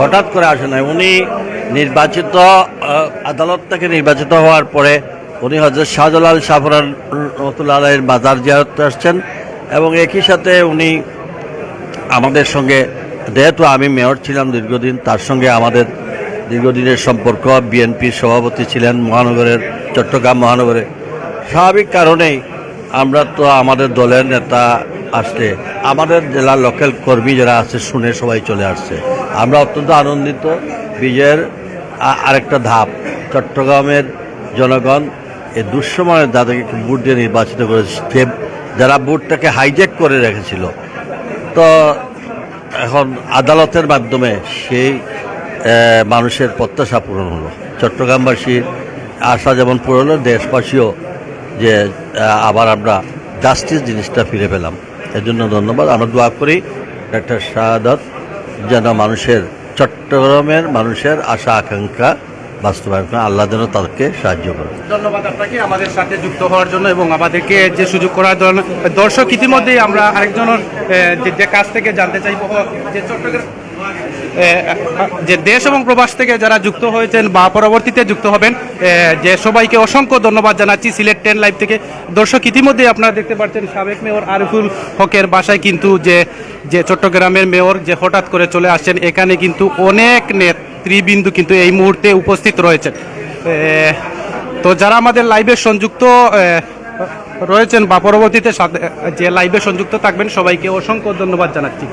হঠাৎ করে আসে নাই। উনি নির্বাচিত আদালত থেকে নির্বাচিত হওয়ার পরে উনি হজরত শাহজালাল শাহরান রহমতুল্লাহ বাজার জিয়ারতে আসছেন এবং একই সাথে উনি আমাদের সঙ্গে, যেহেতু আমি মেয়র ছিলাম দীর্ঘদিন, তার সঙ্গে আমাদের দীর্ঘদিনের সম্পর্ক বিএনপির সভাপতি ছিলেন মহানগরের, চট্টগ্রাম মহানগরে। স্বাভাবিক কারণেই আমরা তো আমাদের দলের নেতা আসলে আমাদের জেলার লোকাল কর্মী যারা আছে, শুনে সবাই চলে আসছে। আমরা অত্যন্ত আনন্দিত। বিজয়ের আরেকটা ধাপ, চট্টগ্রামের জনগণ এই দুঃসময়ে যাদেরকে ভোট দিয়ে নির্বাচিত করেছে। যারা ভোটটাকে হাইজ্যাক করে রেখেছিল। তো এখন আদালতের মাধ্যমে সেই মানুষের প্রত্যাশা পূরণ হলো। চট্টগ্রামবাসীর আশা যেমন পূরণ হলো, দেশবাসীও যে আবার আমরা জাস্টিস জিনিসটা ফিরে পেলাম। এর জন্য ধন্যবাদ। আমরা দোয়া করি ডাক্তার শাহাদত যেন মানুষের, চট্টগ্রামের মানুষের আশা, আকাঙ্ক্ষা বাস্তবায়ন করে আল্লাহ যেন তাদেরকে সাহায্য করে ধন্যবাদ আপনাকে আমাদের সাথে যুক্ত হওয়ার জন্য এবং আমাদেরকে যে সুযোগ করার জন্য দর্শক ইতিমধ্যেই আমরা আরেকজনের যে- কাছ থেকে জানতে চাইব, যে চট্টগ্রাম যে দেশ এবং প্রবাস থেকে যারা যুক্ত হয়েছেন বা পরবর্তীতে যুক্ত হবেন যে সবাইকে অসংখ্য ধন্যবাদ জানাচ্ছি সিলেট টেন লাইভ থেকে। দর্শক, ইতিমধ্যে আপনারা দেখতে পাচ্ছেন সাবেক মেয়র আরিফুল হকের বাসায় কিন্তু যে যে চট্টগ্রামের মেয়র যে হঠাৎ করে চলে আসছেন, এখানে কিন্তু অনেক নেতৃবৃন্দু কিন্তু এই মুহূর্তে উপস্থিত রয়েছেন। তো যারা আমাদের লাইভে সংযুক্ত রয়েছেন বা পরবর্তীতে যে লাইভে সংযুক্ত থাকবেন, সবাইকে অসংখ্য ধন্যবাদ জানাচ্ছি।